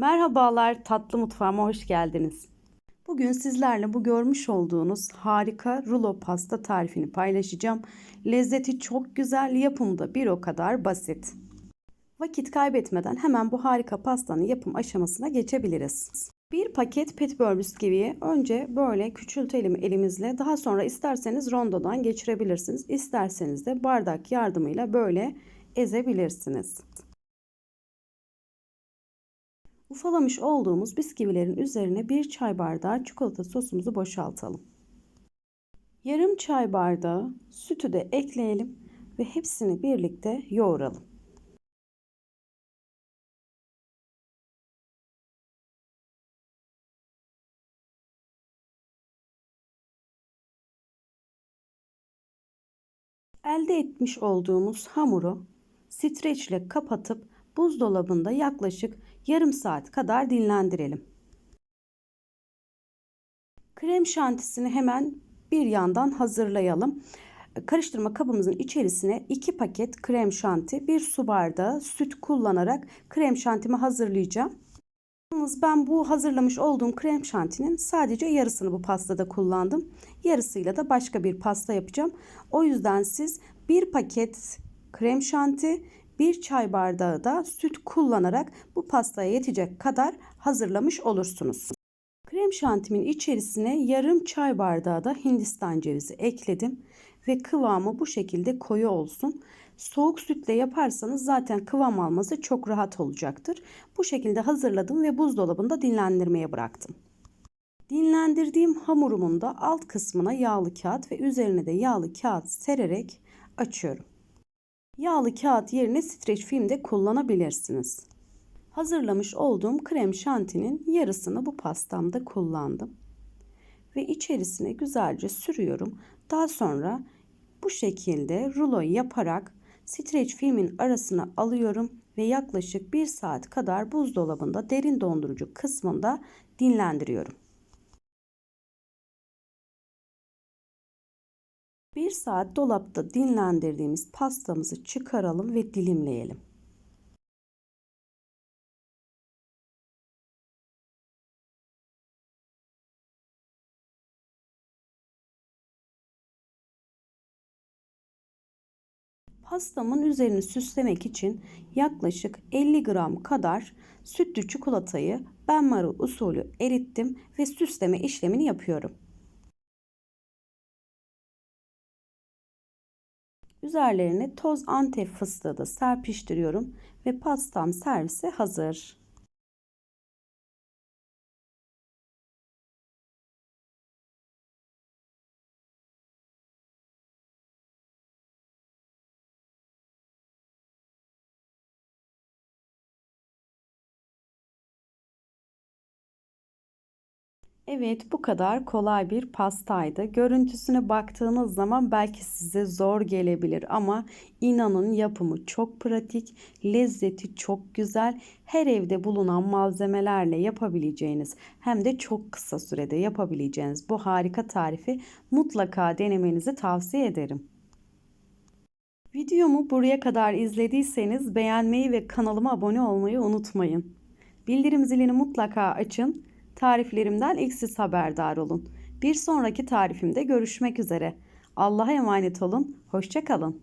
Merhabalar, tatlı mutfağıma hoş geldiniz. Bugün sizlerle bu görmüş olduğunuz harika rulo pasta tarifini paylaşacağım. Lezzeti çok güzel, yapımı da bir o kadar basit. Vakit kaybetmeden hemen bu harika pastanın yapım aşamasına geçebiliriz. Bir paket petibör bisküviyi önce böyle küçültelim elimizle. Daha sonra isterseniz rondodan geçirebilirsiniz. İsterseniz de bardak yardımıyla böyle ezebilirsiniz. Ufalamış olduğumuz bisküvilerin üzerine bir çay bardağı çikolata sosumuzu boşaltalım. Yarım çay bardağı sütü de ekleyelim ve hepsini birlikte yoğuralım. Elde etmiş olduğumuz hamuru streçle kapatıp buzdolabında yaklaşık yarım saat kadar dinlendirelim. Krem şantisini hemen bir yandan hazırlayalım. Karıştırma kabımızın içerisine 2 paket krem şanti, 1 su bardağı süt kullanarak krem şantimi hazırlayacağım. Yalnız ben bu hazırlamış olduğum krem şantinin sadece yarısını bu pastada kullandım. Yarısıyla da başka bir pasta yapacağım. O yüzden siz bir paket krem şanti, bir çay bardağı da süt kullanarak bu pastaya yetecek kadar hazırlamış olursunuz. Krem şantimin içerisine yarım çay bardağı da hindistan cevizi ekledim ve kıvamı bu şekilde koyu olsun. Soğuk sütle yaparsanız zaten kıvam alması çok rahat olacaktır. Bu şekilde hazırladım ve buzdolabında dinlendirmeye bıraktım. Dinlendirdiğim hamurumun da alt kısmına yağlı kağıt ve üzerine de yağlı kağıt sererek açıyorum. Yağlı kağıt yerine streç film de kullanabilirsiniz. Hazırlamış olduğum krem şantinin yarısını bu pastamda kullandım. Ve içerisine güzelce sürüyorum. Daha sonra bu şekilde rulo yaparak streç filmin arasına alıyorum ve yaklaşık 1 saat kadar buzdolabında derin dondurucu kısmında dinlendiriyorum. 1 saat dolapta dinlendirdiğimiz pastamızı çıkaralım ve dilimleyelim. Pastamın üzerini süslemek için yaklaşık 50 gram kadar sütlü çikolatayı benmari usulü erittim ve süsleme işlemini yapıyorum. Üzerlerine toz antep fıstığı da serpiştiriyorum ve pastam servise hazır. Evet bu kadar kolay bir pastaydı. Görüntüsüne baktığınız zaman belki size zor gelebilir ama inanın yapımı çok pratik, lezzeti çok güzel. Her evde bulunan malzemelerle yapabileceğiniz hem de çok kısa sürede yapabileceğiniz bu harika tarifi mutlaka denemenizi tavsiye ederim. Videomu buraya kadar izlediyseniz beğenmeyi ve kanalıma abone olmayı unutmayın. Bildirim zilini mutlaka açın Tariflerimden ilk siz haberdar olun. Bir sonraki tarifimde görüşmek üzere. Allah'a emanet olun. Hoşçakalın.